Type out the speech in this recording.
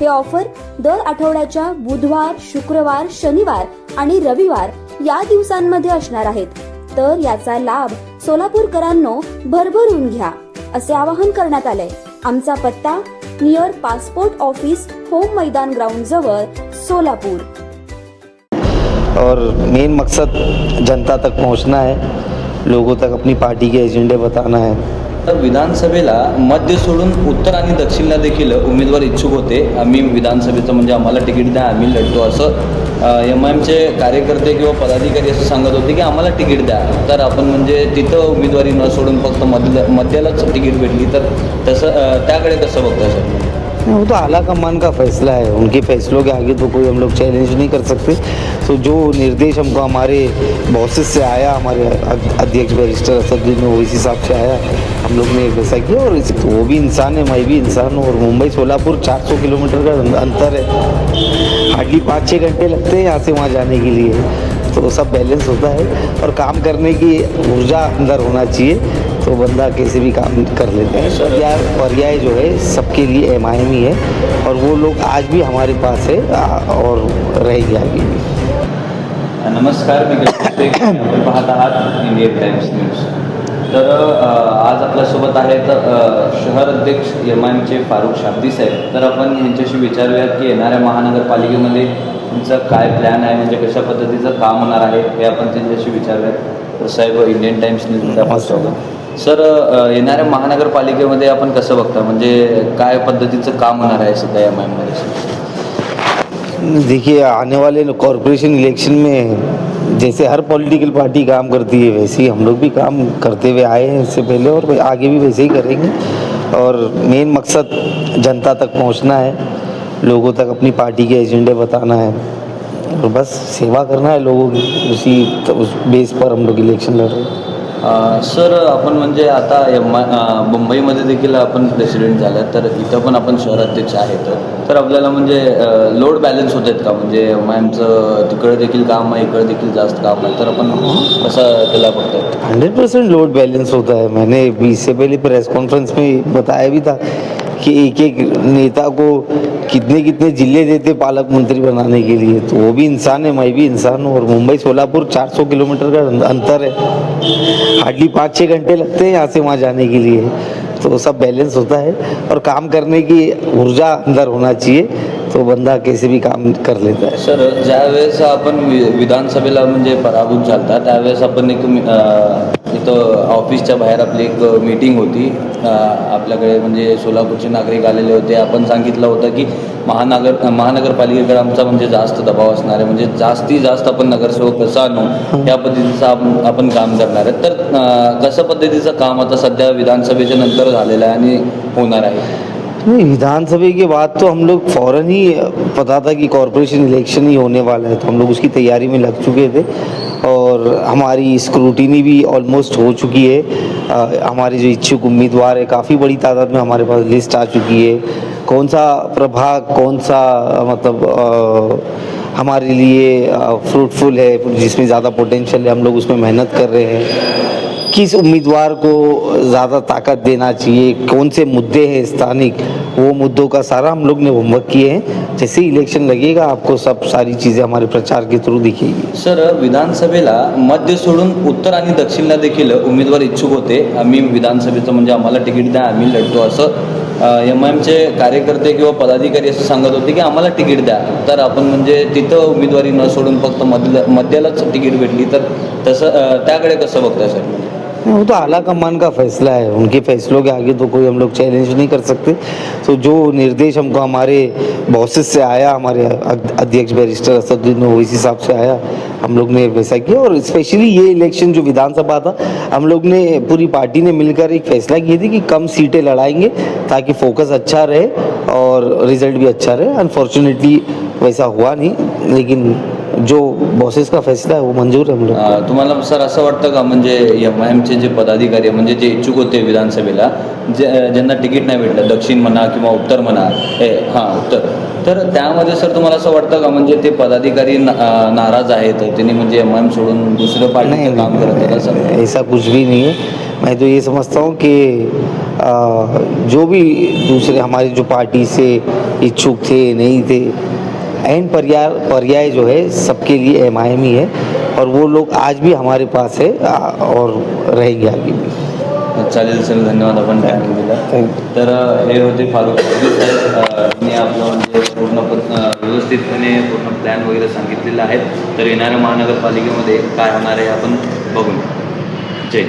हे ऑफर दर आठवड्याच्या बुधवार शुक्रवार शनिवार आणि रविवार या दिवसांमध्ये असणार आहेत. तर याचा लाभ सोलापूरकरांनो भरभरून घ्या असे आवाहन करण्यात आलंय. आमचा पत्ता नियर पासपोर्ट ऑफिस होम मैदान ग्राउंड जवळ सोलापूर. और मेन मकसद जनता तक पहुंचना है लोगों तक अपनी पार्टी के एजेंडे बताना है। तर विधानसभेला मध्य सोडून उत्तर आणि दक्षिणला देखील उमेदवार इच्छुक होते. आम्ही विधानसभेचं म्हणजे आम्हाला तिकीट द्या आम्ही लढतो असं एम आय एमचे कार्यकर्ते किंवा पदाधिकारी असं सांगत होते की आम्हाला तिकीट द्या. तर आपण म्हणजे तिथं उमेदवारी न सोडून फक्त मध्य मध्यालाच तिकीट भेटली. तर तसं त्याकडे कसं बघता सर? वो तो आला कमान का फैसला है। उनके फैसलों के आगे तो कोई हम लोग चैलेंज नहीं कर सकते। तो जो निर्देश हमको हमारे बॉसेस से आया, हमारे अध- अध्यक्ष बैरिस्टर असदुद्दीन ओवैसी साहब से आया। हम लोग ने वैसा किया और इस- वो भी इंसान है, मैं भी इंसान हूँ और मुंबई सोलापुर 400 किलोमीटर का अंतर है। हार्डली पाँच छः घंटे लगते हैं यहाँ से वहाँ जाने के लिए। तो सब बैलेंस होता है और काम करने की ऊर्जा अंदर होना चाहिए। तो बंदा कैसे भी काम कर लेते हैं। पर्याय पर्याय जो है सबके लिए एम ही है। और वो लोग आज भी हमारे पास है और रहेंगे आगे भी। नमस्कार मी. आपण पाहत आहात इंडियन टाइम्स न्यूज तर आज आपल्यासोबत आहेत शहर अध्यक्ष एम आय एमचे फारुख शाब्दी साहेब. तर आपण यांच्याशी विचारूयात की येणाऱ्या महानगरपालिकेमध्ये तुमचं काय प्लॅन आहे? म्हणजे कशा पद्धतीचं काम होणार आहे? हे आपण त्यांच्याशी विचारूयात. तर साहेब इंडियन टाइम्स न्यूजमध्ये स्वागत. सर येणाऱ्या महानगरपालिकेमध्ये आपण कसं बघता? म्हणजे काय पद्धतीचं काम होणार आहे सध्या एम आय देखिए आने वाले कॉरपोरेशन इलेक्शन में जैसे हर पॉलिटिकल पार्टी काम करती है वैसे ही हम लोग भी काम करते हुए आए हैं इससे पहले और आगे भी वैसे ही करेंगे। और मेन मकसद जनता तक पहुंचना है लोगों तक अपनी पार्टी के एजेंडे बताना है। और बस सेवा करना है लोगों की उसी उस बेस पर हम लोग इलेक्शन लड़ रहे हैं। सर आपण म्हणजे आता एम मुंबईमध्ये देखील आपण प्रेसिडेंट झाला तर इथं पण आपण शहराध्यक्ष आहेत. तर आपल्याला म्हणजे लोड बॅलन्स होत आहेत का? म्हणजे मॅमचं तिकडे देखील काम आहे इकडे देखील जास्त काम आहे तर आपण कसं त्याला बघताय? हंड्रेड परसेंट लोड बैलेंस होता है मैंने इससे पहले प्रेस कॉन्फ्रेंस में बताया भी था कि एक एक नेता को कितने कितने जिले देते पालक मंत्री बनाने के लिए। तो वो भी इंसान है मैं भी इंसान हूँ और मुंबई सोलापुर 400 किलोमीटर का अंतर है। हार्डली पाँच छः घंटे लगते हैं यहाँ से वहाँ जाने के लिए। तो सब बैलेंस होता है और काम करने की ऊर्जा अंदर होना चाहिए। तो बंदा कैसे भी काम कर लेता है। सर ज्यावेळेस आपण वि- विधानसभेला म्हणजे पराभूत झालता त्यावेळेस आपण एक मी- अ, इथं ऑफिसच्या बाहेर आपली एक मीटिंग होती. अ, आपल्याकडे म्हणजे सोलापूरचे नागरिक आलेले होते. आपण सांगितलं होतं की महानगर महानगरपालिकेकडे आमचा म्हणजे जास्त दबाव असणार आहे. म्हणजे जास्तीत जास्त आपण नगरसेवक कसं आणू या पद्धतीचं आपण आपण काम करणार आहे. तर अ, कसं पद्धतीचं काम आता सध्या विधानसभेच्या नंतर झालेलं आहे आणि होणार आहे? नहीं विधानसभा के बाद तो हम लोग फ़ौरन ही पता था कि कॉरपोरेशन इलेक्शन ही होने वाला है तो हम लोग उसकी तैयारी में लग चुके थे और हमारी स्क्रूटिनी भी ऑलमोस्ट हो चुकी है। अ, हमारे जो इच्छुक उम्मीदवार है काफ़ी बड़ी तादाद में हमारे पास लिस्ट आ चुकी है। कौन सा प्रभाग कौन सा मतलब अ, हमारे लिए फ्रूटफुल है जिसमें ज़्यादा पोटेंशियल है हम लोग उसमें मेहनत कर रहे हैं। किस उम्मीदवार को ज़्यादा ताकत देना चाहिए। कौन से मुद्दे हैं स्थानिक वो मुद्दों का सारा हम लोग ने होमवर्क किए हैं। जैसे इलेक्शन लगेगा आपको सब सारी चीज़ें हमारे प्रचार के थ्रू दिखेगी। सर विधानसभेला मध्य सोडून उत्तर आणि दक्षिणला देखील उमेदवार इच्छुक होते. आम्ही विधानसभेचं म्हणजे आम्हाला तिकीट द्या आम्ही लढतो असं एम आय एमचे कार्यकर्ते किंवा पदाधिकारी असं सांगत होते की आम्हाला तिकीट द्या. तर आपण म्हणजे तिथं उमेदवारी न सोडून फक्त मध्य मध्यालाच तिकीट भेटली. तर तसं त्याकडे कसं बघताय सर वो तो आला कमान का फैसला है। उनके फैसलों के आगे तो कोई हम लोग चैलेंज नहीं कर सकते। तो जो निर्देश हमको हमारे बॉसेस से आया, हमारे अध- अध्यक्ष बैरिस्टर असदुद्दीन ओवैसी साहब से आया। हम लोग ने वैसा किया और स्पेशली ये इलेक्शन जो विधानसभा था, हम लोग ने पूरी पार्टी ने मिलकर एक फैसला किए थे कि कम सीटें लड़ाएँगे ताकि फोकस अच्छा रहे और रिज़ल्ट भी अच्छा रहे। अनफॉर्चुनेटली वैसा हुआ नहीं, लेकिन जो बॉसेस का फैसला है वो मंजूर है हम लोग अ, तुम्हाला सर असं वाटतं का? म्हणजे एम आय एमचे जे पदाधिकारी आहे, म्हणजे जे इच्छुक होते विधानसभेला जे ज्यांना तिकीट नाही भेटलं दक्षिण म्हणा किंवा उत्तर म्हणा हे हां उत्तर. तर त्यामध्ये सर तुम्हाला असं वाटतं का? म्हणजे ते पदाधिकारी ना- अ, नाराज आहेत त्यांनी म्हणजे एम आय एम सोडून दुसरं नहीं पार्टीचं काम करत असं? ऐसा कुछ भी नहीं है। मैं तो ये समझता हूँ कि आ, जो भी दूसरे हमारी जो पार्टी से इच्छुक थे नहीं थे एंड पर्याय पर्याय जो है सबके लिए एम ही है और वो लोग आज भी हमारे पास है और रहेंगे आगे भी। चालेल सर धन्यवाद आपण टाइम दिला तर हे होते अ, यांनी आपलं म्हणजे पूर्ण व्यवस्थितपणे पूर्ण प्लॅन वगैरे सांगितलेलं आहे. तर येणाऱ्या महानगरपालिकेमध्ये काय होणार आहे आपण बघूया. जय.